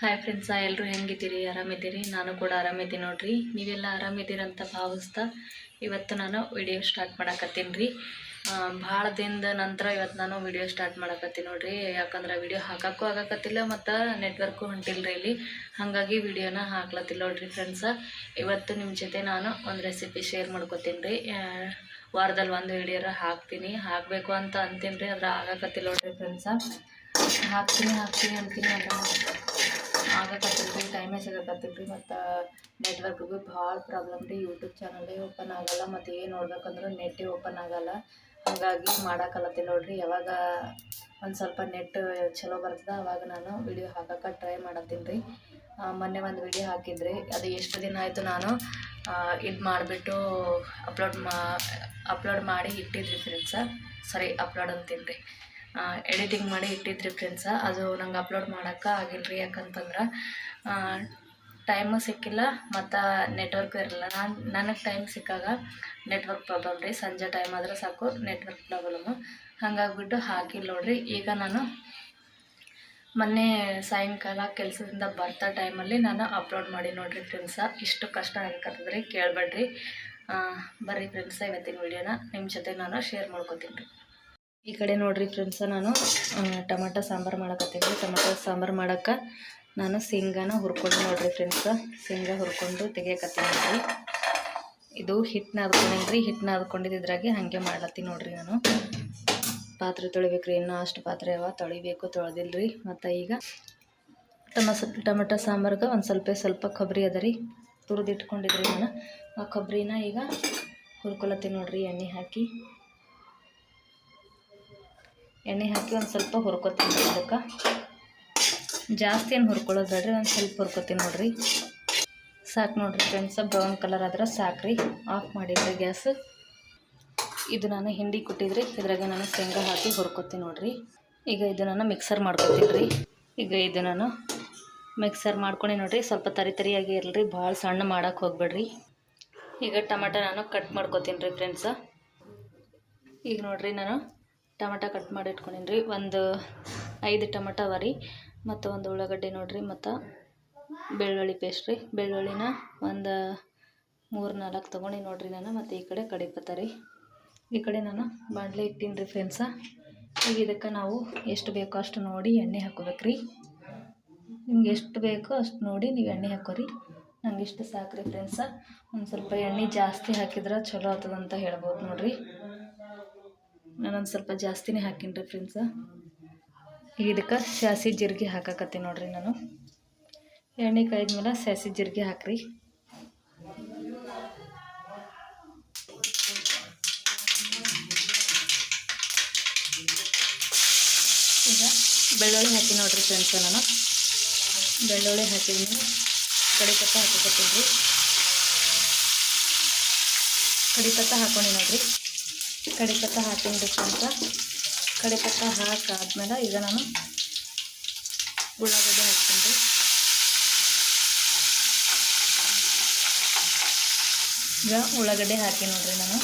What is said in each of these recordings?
Hi friends ಎಲ್ಲರೂ ಹೆಂಗಿದ್ದೀರಿ? ಆರಾಮಿದ್ದೀರಿ? ನಾನು ಕೂಡ ಆರಾಮಿದ್ದೀನಿ ನೋಡ್ರಿ. ನೀವೆಲ್ಲ ಆರಾಮಿದ್ದೀರಂತ ಭಾವಿಸ್ತಾ ಇವತ್ತು ನಾನು ವಿಡಿಯೋ ಸ್ಟಾರ್ಟ್ ಮಾಡಕತ್ತೀನಿ ರೀ. ಭಾಳ ದಿನದ ನಂತರ ಇವತ್ತು ನಾನು ವಿಡಿಯೋ ಸ್ಟಾರ್ಟ್ ಮಾಡಕತ್ತೀನಿ ನೋಡ್ರಿ. ಯಾಕಂದ್ರೆ ವಿಡಿಯೋ ಹಾಕಕ್ಕೂ ಆಗಕತ್ತಿಲ್ಲ ಮತ್ತು ನೆಟ್ವರ್ಕು ಹೊಂಟಿಲ್ಲ ರೀ ಇಲ್ಲಿ. ಹಾಗಾಗಿ ವಿಡಿಯೋನ ಹಾಕ್ಲತ್ತಿಲ್ಲ ನೋಡ್ರಿ ಫ್ರೆಂಡ್ಸ ಇವತ್ತು ನಿಮ್ಮ ಜೊತೆ ನಾನು ಒಂದು ರೆಸಿಪಿ ಶೇರ್ ಮಾಡ್ಕೊತೀನಿ ರೀ. ವಾರದಲ್ಲಿ ಒಂದು ವಿಡಿಯೋರ ಹಾಕ್ತೀನಿ. ಹಾಕಬೇಕು ಅಂತ ಅಂತೀನಿ ರೀ ಆಗಕತ್ತಿಲ್ಲ ನೋಡ್ರಿ ಫ್ರೆಂಡ್ಸ ಹಾಕ್ತೀನಿ ಹಾಕ್ತೀನಿ ಅಂತೀನಿ ಅದ ಆಗಕತ್ತೈತಿ ಟೈಮೇ ಸಿಗಕತ್ತೈತಿ ಮತ್ತು ನೆಟ್ವರ್ಕ್ಗೆ ಭಾಳ ಪ್ರಾಬ್ಲಮ್ ರೀ. ಯೂಟ್ಯೂಬ್ ಚಾನಲೇ ಓಪನ್ ಆಗಲ್ಲ, ಮತ್ತು ಏನು ನೋಡ್ಬೇಕಂದ್ರೆ ನೆಟ್ಟೇ ಓಪನ್ ಆಗಲ್ಲ. ಹಾಗಾಗಿ ಮಾಡಾಕಲ್ಲತ್ತಿಲ್ಲ ನೋಡ್ರಿ, ಯಾವಾಗ ಒಂದು ಸ್ವಲ್ಪ ನೆಟ್ ಚಲೋ ಬರ್ತದೆ, ಅವಾಗ ನಾನು ವಿಡಿಯೋ ಹಾಕಕ್ಕೆ ಟ್ರೈ ಮಾಡತ್ತೀನಿ ರೀ. ಮೊನ್ನೆ ಒಂದು ವಿಡಿಯೋ ಹಾಕಿದ್ರಿ, ಅದು ಎಷ್ಟು ದಿನ ಆಯಿತು ನಾನು ಇದು ಮಾಡಿಬಿಟ್ಟು ಅಪ್ಲೋಡ್ ಮಾ ಅಪ್ಲೋಡ್ ಮಾಡಿ ಇಟ್ಟಿದ್ರಿ ಫ್ರೆಂಡ್ಸ ಸರಿ ಅಪ್ಲೋಡ್ ಅಂತೀನಿ ರೀ. ಎಡಿಟಿಂಗ್ ಮಾಡಿ ಇಟ್ಟಿದ್ರಿ ಫ್ರೆಂಡ್ಸ ಅದು ನಂಗೆ ಅಪ್ಲೋಡ್ ಮಾಡೋಕ್ಕೆ ಆಗಿಲ್ಲ ರೀ ಯಾಕಂತಂದ್ರೆ ಟೈಮು ಸಿಕ್ಕಿಲ್ಲ ಮತ್ತು ನೆಟ್ವರ್ಕ್ ಇರಲ್ಲ ನಾನು, ನನಗೆ ಟೈಮ್ ಸಿಕ್ಕಾಗ ನೆಟ್ವರ್ಕ್ ಪ್ರಾಬ್ಲಮ್ ರೀ. ಸಂಜೆ ಟೈಮ್ ಆದ್ರೆ ಸಾಕು ನೆಟ್ವರ್ಕ್ ಪ್ರಾಬ್ಲಮ್ಮು ಹಾಗಾಗ್ಬಿಟ್ಟು ಹಾಕಿಲ್ಲ ನೋಡ್ರಿ. ಈಗ ನಾನು ಮೊನ್ನೆ ಸಾಯಂಕಾಲ ಕೆಲಸದಿಂದ ಬರ್ತಾ ಟೈಮಲ್ಲಿ ನಾನು ಅಪ್ಲೋಡ್ ಮಾಡಿ ನೋಡ್ರಿ ಫ್ರೆಂಡ್ಸ ಇಷ್ಟು ಕಷ್ಟ ಆಗಕತ್ತದ್ರಿ, ಕೇಳಬೇಡ್ರಿ. ಬರ್ರಿ ಫ್ರೆಂಡ್ಸ ಇವತ್ತಿನ ವಿಡಿಯೋನ ನಿಮ್ಮ ಜೊತೆ ನಾನು ಶೇರ್ ಮಾಡ್ಕೊತೀನಿ. ರೀ ಈ ಕಡೆ ನೋಡ್ರಿ ಫ್ರೆಂಡ್ಸ ನಾನು ಟೊಮೆಟೊ ಸಾಂಬಾರು ಮಾಡಕತ್ತೀನಿ. ಟೊಮೆಟೊ ಸಾಂಬಾರು ಮಾಡೋಕ್ಕೆ ನಾನು ಶೇಂಗಾನ ಹುರ್ಕೊಂಡು ನೋಡ್ರಿ ಫ್ರೆಂಡ್ಸ ಶೇಂಗಾ ಹುರ್ಕೊಂಡು ತೆಗಿಯಕತ್ತೀನಿ ನೋಡ್ರಿ. ಇದು ಹಿಟ್ಟನ್ನ ಅದ್ಕೊಂಡೇನಿ ರೀ ಹಿಟ್ಟನ್ನ ಇದ್ರಾಗೆ ಹಾಗೆ ಮಾಡ್ಲತ್ತೀನಿ ನೋಡ್ರಿ ನಾನು. ಪಾತ್ರೆ ತೊಳಿಬೇಕ್ರಿ, ಇನ್ನೂ ಅಷ್ಟು ಪಾತ್ರೆ ಅವ. ತೊಳಿಬೇಕು, ತೊಳೆದಿಲ್ರಿ. ಮತ್ತು ಈಗ ಟಮಸ ಟೊಮೆಟೊ ಸಾಂಬಾರ್ಗೆ ಒಂದು ಸ್ವಲ್ಪ ಸ್ವಲ್ಪ ಕೊಬ್ಬರಿ ಅದ ರೀ. ತುರಿದಿಟ್ಕೊಂಡಿದ್ರಿ ನಾನು. ಆ ಕೊಬ್ಬರಿನ ಈಗ ಹುರ್ಕೊಳತ್ತೀನಿ ನೋಡ್ರಿ, ಎಣ್ಣೆ ಹಾಕಿ. ಎಣ್ಣೆ ಹಾಕಿ ಒಂದು ಸ್ವಲ್ಪ ಹುರ್ಕೊತೀನಿ ಅದಕ್ಕೆ. ಜಾಸ್ತಿ ಏನು ಹುರ್ಕೊಳ್ಳೋದು ಬೇಡ್ರಿ, ಒಂದು ಸ್ವಲ್ಪ ಹುರ್ಕೊತೀನಿ ನೋಡಿರಿ. ಸಾಕು ನೋಡಿರಿ ಫ್ರೆಂಡ್ಸ ಬ್ರೌನ್ ಕಲರ್ ಆದ್ರೆ ಸಾಕ್ರಿ. ಆಫ್ ಮಾಡಿದ್ರಿ ಗ್ಯಾಸ್. ಇದು ನಾನು ಹಿಂಡಿ ಕೊಟ್ಟಿದ್ರಿ, ಇದ್ರಾಗ ನಾನು ಶೇಂಗಾ ಹಾಕಿ ಹುರ್ಕೊತೀನಿ ನೋಡಿರಿ. ಈಗ ಇದು ನಾನು ಮಿಕ್ಸರ್ ಮಾಡ್ಕೊತೀನಿ ರೀ. ಈಗ ಇದು ನಾನು ಮಿಕ್ಸರ್ ಮಾಡ್ಕೊಂಡು ನೋಡಿರಿ, ಸ್ವಲ್ಪ ತರಿ ತರಿಯಾಗಿ ಇರಲಿ, ಭಾಳ ಸಣ್ಣ ಮಾಡೋಕೆ ಹೋಗ್ಬೇಡ್ರಿ. ಈಗ ಟಮಾಟ ನಾನು ಕಟ್ ಮಾಡ್ಕೊತೀನಿ ರೀ ಫ್ರೆಂಡ್ಸ ಈಗ ನೋಡಿರಿ ನಾನು ಟಮಾಟ ಕಟ್ ಮಾಡಿ ಇಟ್ಕೊಂಡೀನಿ ರೀ ಒಂದು ಐದು ಟಮಟ ಅವ ರೀ ಮತ್ತು ಒಂದು ಉಳ್ಳಾಗಡ್ಡೆ ನೋಡಿರಿ, ಮತ್ತು ಬೆಳ್ಳುಳ್ಳಿ ಪೇಸ್ಟ್ ರೀ. ಬೆಳ್ಳುಳ್ಳಿನ ಒಂದು ಮೂರು ನಾಲ್ಕು ತೊಗೊಂಡು ನೋಡಿರಿ ನಾನು, ಮತ್ತು ಈ ಕಡೆ ಕಡಿಪತ್ತ ರೀ. ಈ ಕಡೆ ನಾನು ಬಾಣಲೆ ಇಟ್ಟೀನಿ ರೀ ಫ್ರೆಂಡ್ಸ ಈಗ ಇದಕ್ಕೆ ನಾವು ಎಷ್ಟು ಬೇಕೋ ಅಷ್ಟು ನೋಡಿ ಎಣ್ಣೆ ಹಾಕೋಬೇಕು ರೀ ನಿಮ್ಗೆ ಎಷ್ಟು ಬೇಕೋ ಅಷ್ಟು ನೋಡಿ ನೀವು ಎಣ್ಣೆ ಹಾಕೋರಿ ನಂಗೆ ಇಷ್ಟು ಸಾಕು ರೀ ಫ್ರೆಂಡ್ಸ ಒಂದು ಸ್ವಲ್ಪ ಎಣ್ಣೆ ಜಾಸ್ತಿ ಹಾಕಿದ್ರೆ ಚಲೋ ಆಗ್ತದಂತ ಹೇಳ್ಬೋದು ನೋಡಿರಿ. ನಾನೊಂದು ಸ್ವಲ್ಪ ಜಾಸ್ತಿನೇ ಹಾಕೀನಿ ರೀ ಫ್ರೆಂಡ್ಸ ಈಗ ಇದಕ್ಕೆ ಸಾಸಿ ಜೀರಿಗೆ ಹಾಕಕತ್ತೀನಿ ನೋಡ್ರಿ ನಾನು. ಎಣ್ಣೆ ಕಾಯಿದ್ಮೇಲೆ ಸಾಸಿ ಜೀರಿಗೆ ಹಾಕ್ರಿ. ಈಗ ಬೆಳ್ಳುಳ್ಳಿ ಹಾಕಿ ನೋಡ್ರಿ ಫ್ರೆಂಡ್ಸ ನಾನು. ಬೆಳ್ಳುಳ್ಳಿ ಹಾಕಿದ್ಮೇಲೆ ಕಡಿಪತ್ತ ಹಾಕಕತ್ತೀನಿ ರೀ. ಕಡಿಪತ್ತ ಹಾಕೊಂಡು ನೋಡ್ರಿ. ಕಡಿಪತ್ತ ರೀ ಫ್ರೆಂಡ್ಸ ಕಡಿಪತ್ತ ಹಾಕಾದ್ಮೇಲೆ ಈಗ ನಾನು ಉಳ್ಳಾಗಡ್ಡೆ ಹಾಕ್ತೀನಿ. ಈಗ ಉಳ್ಳಾಗಡ್ಡೆ ಹಾಕಿ ನೋಡ್ರಿ ನಾನು.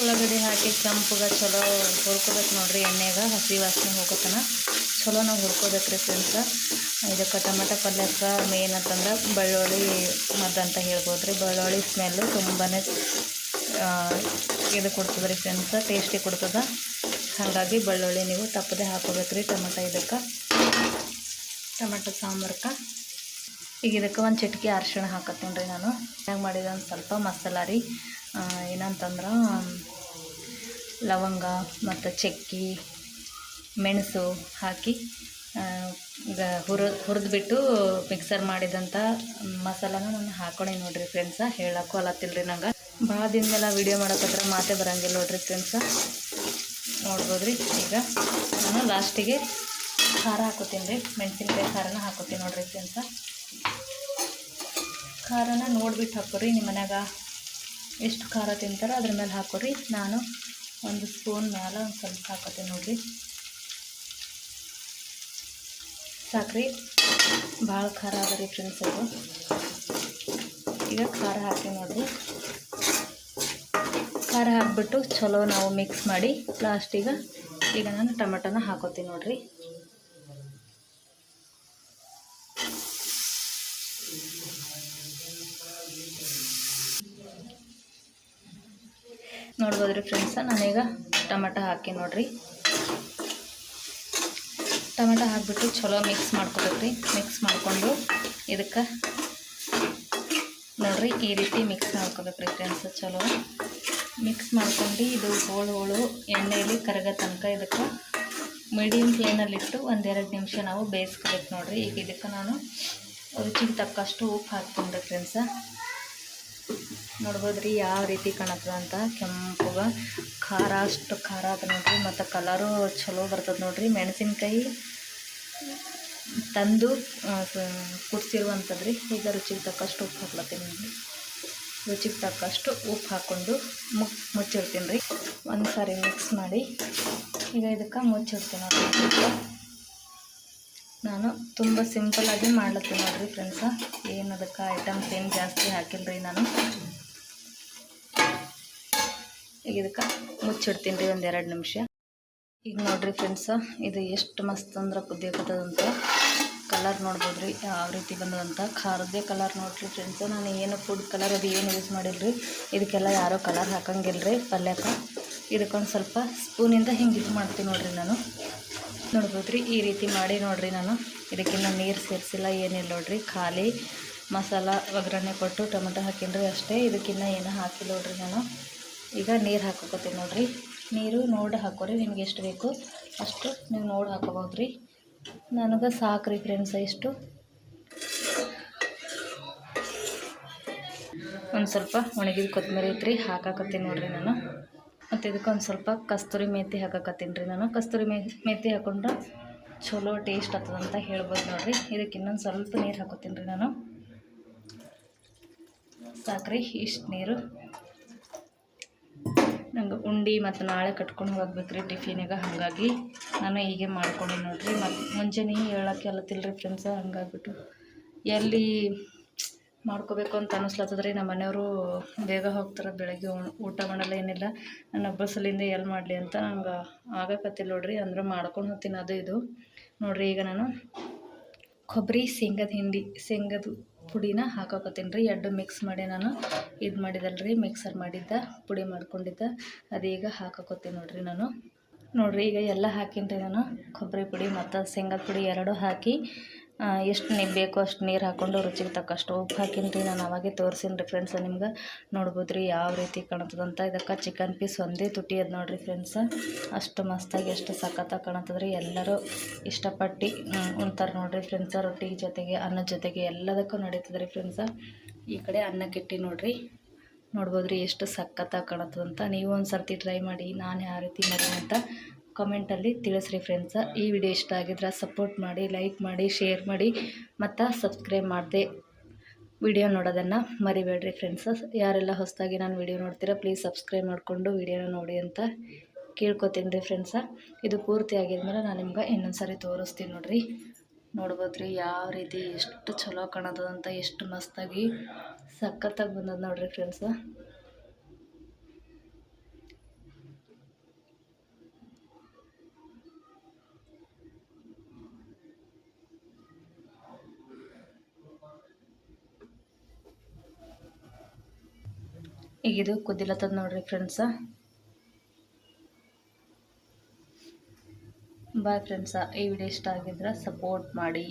ಉಳ್ಳಾಗಡ್ಡೆ ಹಾಕಿ ಕೆಂಪುಗೆ ಚಲೋ ಹುರ್ಕೋಬೇಕು ನೋಡ್ರಿ ಎಣ್ಣೆಗೆ, ಹಸಿ ವಾಸನೆ ಹೋಗೋತನ ಚಲೋ ನಾವು ಹುರ್ಕೋಬೇಕ್ರಿ ಫ್ರೆಂಡ್ಸ ಇದಕ್ಕೆ ಟೊಮೆಟೊ ಪಲ್ಯಕ್ಕೆ ಮೇನ್ ಅಂತಂದ್ರೆ ಬೆಳ್ಳುಳ್ಳಿ ಮದ್ದು ಅಂತ ಹೇಳ್ಬೋದು ರೀ ಬೆಳ್ಳುಳ್ಳಿ ಸ್ಮೆಲ್ಲು ತುಂಬಾ ಇದು ಕೊಡ್ತದೆ ರೀ ಫ್ರೆಂಡ್ಸ ಟೇಸ್ಟಿ ಕೊಡ್ತದೆ. ಹಾಗಾಗಿ ಬೆಳ್ಳುಳ್ಳಿ ನೀವು ತಪ್ಪದೆ ಹಾಕೋಬೇಕು ರೀ ಟೊಮೆಟೊ ಇದಕ್ಕೆ. ಟೊಮೆಟೊ ಸಾಂಬಾರ್ಕ ಈಗ ಇದಕ್ಕೆ ಒಂದು ಚಿಟಿಕೆ ಅರಿಶಿಣ ಹಾಕತ್ತೀನಿ ರೀ ನಾನು. ಚೆನ್ನಾಗಿ ಮಾಡಿದ ಒಂದು ಸ್ವಲ್ಪ ಮಸಾಲ ರೀ. ಏನಂತಂದ್ರೆ, ಲವಂಗ ಮತ್ತು ಚಕ್ಕಿ ಮೆಣಸು ಹಾಕಿ ಈಗ ಹುರ, ಹುರಿದ್ಬಿಟ್ಟು ಮಿಕ್ಸರ್ ಮಾಡಿದಂಥ ಮಸಾಲಾನ ನಾನು ಹಾಕೊಂಡೆ ನೋಡಿರಿ ಫ್ರೆಂಡ್ಸ ಹೇಳಕ್ಕೂ ಅಲ್ಲತ್ತಿಲ್ಲ ರೀ ನಂಗೆ ಭಾಳ ದಿನದೆಲ್ಲ ವಿಡಿಯೋ ಮಾಡೋಕತ್ರ ಮಾತೇ ಬರೋಂಗಿಲ್ಲ ನೋಡಿರಿ ಫ್ರೆಂಡ್ಸ ನೋಡ್ಬೋದ್ರಿ? ಈಗ ನಾನು ಲಾಸ್ಟಿಗೆ ಖಾರ ಹಾಕೋತೀನಿ ರೀ. ಮೆಣಸಿನ್ಕಾಯಿ ಖಾರನ ಹಾಕೋತೀನಿ ನೋಡಿರಿ ಫ್ರೆಂಡ್ಸ ಖಾರನ ನೋಡ್ಬಿಟ್ಟು ಹಾಕೋರಿ ನಿಮ್ಮ ಮನ್ಯಾಗ. ಎಷ್ಟು ಖಾರ ತಿಂತಾರೋ ಅದ್ರ ಮೇಲೆ ಹಾಕೋರಿ. ನಾನು ಒಂದು ಸ್ಪೂನ್ ಮೇಲೆ ಒಂದು ಸ್ವಲ್ಪ ಹಾಕೋತೀನಿ ನೋಡಿರಿ. ಸಾಕ್ರಿ. ಭಾಳ ಖಾರ ಅದ ರೀ ಫ್ರೆಂಡ್ಸ್ ಅದು. ಈಗ ಖಾರ ಹಾಕಿ ನೋಡಿರಿ. ಖಾರ ಹಾಕಿಬಿಟ್ಟು ಚಲೋ ನಾವು ಮಿಕ್ಸ್ ಮಾಡಿ ಲಾಸ್ಟಿಗೆ ಈಗ ನಾನು ಟೊಮೆಟೊನ ಹಾಕೋತೀನಿ ನೋಡ್ರಿ. ನೋಡ್ಬೋದ್ರಿ ಫ್ರೆಂಡ್ಸ ನಾನೀಗ ಟೊಮೆಟೊ ಹಾಕಿ ನೋಡ್ರಿ. ಟೊಮೆಟೊ ಹಾಕ್ಬಿಟ್ಟು ಚಲೋ ಮಿಕ್ಸ್ ಮಾಡ್ಕೋಬೇಕ್ರಿ. ಮಿಕ್ಸ್ ಮಾಡಿಕೊಂಡು ಇದಕ್ಕೆ ನೋಡ್ರಿ ಈ ರೀತಿ ಮಿಕ್ಸ್ ಮಾಡ್ಕೋಬೇಕ್ರಿ ಫ್ರೆಂಡ್ಸ್ ಚಲೋ. ಮಿಕ್ಸ್ ಮಾಡ್ಕೊಂಡು ಇದು ಹೋಳು ಹೋಳು ಎಣ್ಣೆಯಲ್ಲಿ ಕರಗ ತನಕ ಇದಕ್ಕೆ ಮೀಡಿಯಮ್ ಫ್ಲೇಮಲ್ಲಿಟ್ಟು ಒಂದೆರಡು ನಿಮಿಷ ನಾವು ಬೇಯಿಸ್ಕೋಬೇಕು ನೋಡಿರಿ. ಈಗ ಇದಕ್ಕೆ ನಾನು ರುಚಿಗೆ ತಕ್ಕಷ್ಟು ಉಪ್ಪು ಹಾಕ್ತೀನಿ ರೀ ಫ್ರೆಂಡ್ಸ ನೋಡ್ಬೋದ್ರಿ ಯಾವ ರೀತಿ ಕಾಣತ್ತದ ಅಂತ. ಕೆಂಪುಗೆ, ಖಾರ, ಅಷ್ಟು ಖಾರ ಅದ ನೋಡ್ರಿ. ಮತ್ತು ಕಲರು ಚಲೋ ಬರ್ತದೆ ನೋಡ್ರಿ. ಮೆಣಸಿನ್ಕಾಯಿ, ತಂದು ಕುಡಿಸಿರುವಂಥದ್ದು ರೀ ಈಗ ರುಚಿಗೆ ತಕ್ಕಷ್ಟು ಉಪ್ಪು ಹಾಕ್ಲತ್ತೀನಿ ನೋಡ್ರಿ. ರುಚಿಗೆ ತಕ್ಕಷ್ಟು ಉಪ್ಪು ಹಾಕ್ಕೊಂಡು ಮುಕ್ ಮುಚ್ಚಿಡ್ತೀನಿ ರೀ ಒಂದು ಸಾರಿ ಮಿಕ್ಸ್ ಮಾಡಿ ಈಗ ಇದಕ್ಕೆ ಮುಚ್ಚಿಡ್ತೀನಿ ನೋಡ್ರಿ. ನಾನು ತುಂಬ ಸಿಂಪಲ್ಲಾಗಿ ಮಾಡ್ಲತ್ತೀನಿ ನೋಡ್ರಿ ಫ್ರೆಂಡ್ಸ ಏನು ಅದಕ್ಕೆ ಐಟಮ್ಸ್ ಏನು ಜಾಸ್ತಿ ಹಾಕಿಲ್ಲ ರೀ ನಾನು. ಈಗ ಇದಕ್ಕೆ ಮುಚ್ಚಿಡ್ತೀನಿ ರೀ ಒಂದು ಎರಡು ನಿಮಿಷ. ಈಗ ನೋಡ್ರಿ ಫ್ರೆಂಡ್ಸ ಇದು ಎಷ್ಟು ಮಸ್ತ್ ಅಂದ್ರೆ ಕುದಿಯಕತ್ತದಂತ ಕಲರ್ ನೋಡ್ಬೋದು ರೀ ಯಾವ ರೀತಿ ಬಂದದಂತ. ಖಾರದೇ ಕಲರ್ ನೋಡ್ರಿ ಫ್ರೆಂಡ್ಸ ನಾನು ಏನು ಫುಡ್ ಕಲರ್ ಅದು ಏನು ಯೂಸ್ ಮಾಡಿಲ್ಲ ಇದಕ್ಕೆಲ್ಲ ಯಾರೋ ಕಲರ್ ಹಾಕಂಗಿಲ್ಲ ರೀ ಪಲ್ಯಕ್ಕೆ ಇದಕ್ಕೊಂದು ಸ್ವಲ್ಪ ಸ್ಪೂನಿಂದ ಹಿಂಗೆ ಇದು ಮಾಡ್ತೀನಿ ನೋಡಿರಿ ನಾನು. ನೋಡ್ಬೋದು ರೀ ಈ ರೀತಿ ಮಾಡಿ ನೋಡಿರಿ ನಾನು. ಇದಕ್ಕಿನ್ನ ನೀರು ಸೇರಿಸಿಲ್ಲ, ಏನಿಲ್ಲ ನೋಡಿರಿ. ಖಾಲಿ ಮಸಾಲ ಒಗ್ಗರಣೆ ಕೊಟ್ಟು ಟೊಮೆಟೊ ಹಾಕಿನ್ರಿ ಅಷ್ಟೇ. ಇದಕ್ಕಿನ್ನ ಏನು ಹಾಕಿಲ್ಲ ನೋಡ್ರಿ ನಾನು. ಈಗ ನೀರು ಹಾಕೋಕತ್ತೀವಿ ನೋಡಿರಿ. ನೀರು ನೋಡಿ ಹಾಕೋರಿ, ನಿಮ್ಗೆ ಎಷ್ಟು ಬೇಕು ಅಷ್ಟು ನೀವು ನೋಡಿ ಹಾಕೋಬೋದು ರೀ. ನನಗೆ ಸಾಕ್ರಿ ಫ್ರೆಂಡ್ಸ್ ಇಷ್ಟು. ಒಂದು ಸ್ವಲ್ಪ ಒಣಗಿದ ಕೊತ್ತಂಬರಿ ಐತ್ರಿ, ಹಾಕಾಕತ್ತೀನಿ ನೋಡಿರಿ ನಾನು. ಮತ್ತು ಇದಕ್ಕೆ ಒಂದು ಸ್ವಲ್ಪ ಕಸ್ತೂರಿ ಮೇಥಿ ಹಾಕಾಕತ್ತೀನಿ ರೀ ನಾನು. ಕಸ್ತೂರಿ ಮೇ ಹಾಕೊಂಡ್ರೆ ಚಲೋ ಟೇಸ್ಟ್ ಆಗ್ತದಂತ ಹೇಳ್ಬೋದು ನೋಡಿರಿ. ಇದಕ್ಕೆ ಇನ್ನೊಂದು ಸ್ವಲ್ಪ ನೀರು ಹಾಕೋತೀನಿ ರೀ ನಾನು. ಸಾಕ್ರಿ ಇಷ್ಟು ನೀರು. ನಂಗೆ ಉಂಡಿ ಮತ್ತು ನಾಳೆ ಕಟ್ಕೊಂಡು ಹೋಗ್ಬೇಕು ರೀ ಟಿಫಿನಿಗೆ ಹಾಗಾಗಿ ನಾನು ಹೀಗೆ ಮಾಡ್ಕೊಂಡು ನೋಡಿರಿ. ಮತ್ತು ಮುಂಜಾನೆ ಹೇಳಕ್ಕೆ ಎಲ್ಲ ರೀ ಫ್ರೆಂಡ್ಸ ಹಂಗಾಗ್ಬಿಟ್ಟು. ಎಲ್ಲಿ ಮಾಡ್ಕೋಬೇಕು ಅಂತ ಅನ್ನಿಸ್ಲತ್ತದ ರೀ ನಮ್ಮ ಮನೆಯವರು ಬೇಗ ಹೋಗ್ತಾರೆ ಬೆಳಗ್ಗೆ ಊಟ ಮಾಡಲ್ಲ ಏನಿಲ್ಲ. ನನ್ನ ಬಸ್ಸಲ್ಲಿಂದ ಎಲ್ಲಿ ಮಾಡಲಿ ಅಂತ ನಂಗೆ ಆಗಕತ್ತಿಲ್ಲ ನೋಡ್ರಿ. ಅಂದ್ರೆ ಮಾಡ್ಕೊಂಡು ಹೋಗ್ತೀನಿ. ಅದು ಇದು. ನೋಡ್ರಿ ಈಗ ನಾನು ಕೊಬ್ಬರಿ, ಶೇಂಗದ ಹಿಂಡಿ, ಶೇಂಗದು ಪುಡಿನ ಹಾಕೋಕತ್ತೀನಿ ರೀ. ಎರಡು ಮಿಕ್ಸ್ ಮಾಡಿ ನಾನು. ಇದು ಮಾಡಿದಲ್ಲ ರೀ ಮಿಕ್ಸರ್ ಮಾಡಿದ್ದ, ಪುಡಿ ಮಾಡ್ಕೊಂಡಿದ್ದ. ಅದೀಗ ಹಾಕೋಕತ್ತೀನಿ ನೋಡಿರಿ ನಾನು. ನೋಡಿರಿ, ಈಗ ಎಲ್ಲ ಹಾಕಿನಿ ರೀ ನಾನು. ಕೊಬ್ಬರಿ ಪುಡಿ ಮತ್ತು ಶೇಂಗದ ಪುಡಿ ಎರಡೂ ಹಾಕಿ ಎಷ್ಟು ನೀರು ಬೇಕೋ ಅಷ್ಟು ನೀರು ಹಾಕ್ಕೊಂಡು ರುಚಿಗೆ ತಕ್ಕಷ್ಟು ಉಪ್ಪು ಹಾಕಿನ್ರಿ ನಾನು ಅವಾಗೆ ತೋರಿಸೀನಿ ರೀ ಫ್ರೆಂಡ್ಸ ನಿಮ್ಗೆ. ನೋಡ್ಬೋದು ರೀ ಯಾವ ರೀತಿ ಕಾಣ್ತದಂತ ಇದಕ್ಕೆ ಚಿಕನ್ ಪೀಸ್ ಒಂದೇ ತುಟಿ ಅದು ನೋಡಿರಿ ಫ್ರೆಂಡ್ಸ್ ಅಷ್ಟು ಮಸ್ತಾಗಿ ಎಷ್ಟು ಸಖತ್ತಾಗಿ ಕಾಣತ್ತದ್ರಿ. ಎಲ್ಲರೂ ಇಷ್ಟಪಟ್ಟು ಉಣ್ತಾರೆ ನೋಡಿರಿ ಫ್ರೆಂಡ್ಸ ರೊಟ್ಟಿ ಜೊತೆಗೆ ಅನ್ನದ ಜೊತೆಗೆ ಎಲ್ಲದಕ್ಕೂ ನಡೀತದೆ ರೀ ಫ್ರೆಂಡ್ಸ ಈ ಕಡೆ ಅನ್ನಕ್ಕಿಟ್ಟು ನೋಡಿರಿ. ನೋಡ್ಬೋದು ರೀ ಎಷ್ಟು ಸಖತ್ತಾಗಿ ಕಾಣತ್ತದಂತ. ನೀವು ಒಂದು ಸರ್ತಿ ಟ್ರೈ ಮಾಡಿ, ನಾನು ಯಾವ ರೀತಿ ಮಾಡಿ ಅಂತ. ಕಮೆಂಟಲ್ಲಿ ತಿಳಿಸ್ರಿ ಫ್ರೆಂಡ್ಸ ಈ ವಿಡಿಯೋ ಇಷ್ಟ ಆಗಿದ್ರೆ ಸಪೋರ್ಟ್ ಮಾಡಿ ಲೈಕ್ ಮಾಡಿ ಶೇರ್ ಮಾಡಿ, ಮತ್ತು ಸಬ್ಸ್ಕ್ರೈಬ್ ಮಾಡಿದೆ. ವಿಡಿಯೋ ನೋಡೋದನ್ನು ಮರಿಬೇಡ್ರಿ ಫ್ರೆಂಡ್ಸ ಯಾರೆಲ್ಲ ಹೊಸದಾಗಿ ನಾನು ವಿಡಿಯೋ ನೋಡ್ತೀರಾ ಪ್ಲೀಸ್ ಸಬ್ಸ್ಕ್ರೈಬ್ ಮಾಡಿಕೊಂಡು ವಿಡಿಯೋನ ನೋಡಿ ಅಂತ ಕೇಳ್ಕೊತೀನಿ ರೀ ಫ್ರೆಂಡ್ಸ ಇದು ಪೂರ್ತಿ ಆಗಿದ್ಮೇಲೆ ನಾನು ನಿಮ್ಗೆ ಇನ್ನೊಂದು ಸಾರಿ ತೋರಿಸ್ತೀನಿ ನೋಡಿರಿ. ನೋಡ್ಬೋದು ರೀ ಯಾವ ರೀತಿ ಎಷ್ಟು ಚಲೋ ಕಾಣತದಂತ ಎಷ್ಟು ಮಸ್ತಾಗಿ ಸಖತ್ತಾಗಿ ಬಂದದ ನೋಡಿರಿ ಫ್ರೆಂಡ್ಸ ಈಗ ಇದು ಕುದಿಲತ್ತದ ನೋಡ್ರಿ ಫ್ರೆಂಡ್ಸ ಬಾಯ್ ಫ್ರೆಂಡ್ಸ ಈ ವಿಡಿಯೋ ಇಷ್ಟ ಆಗಿದ್ರೆ ಸಪೋರ್ಟ್ ಮಾಡಿ.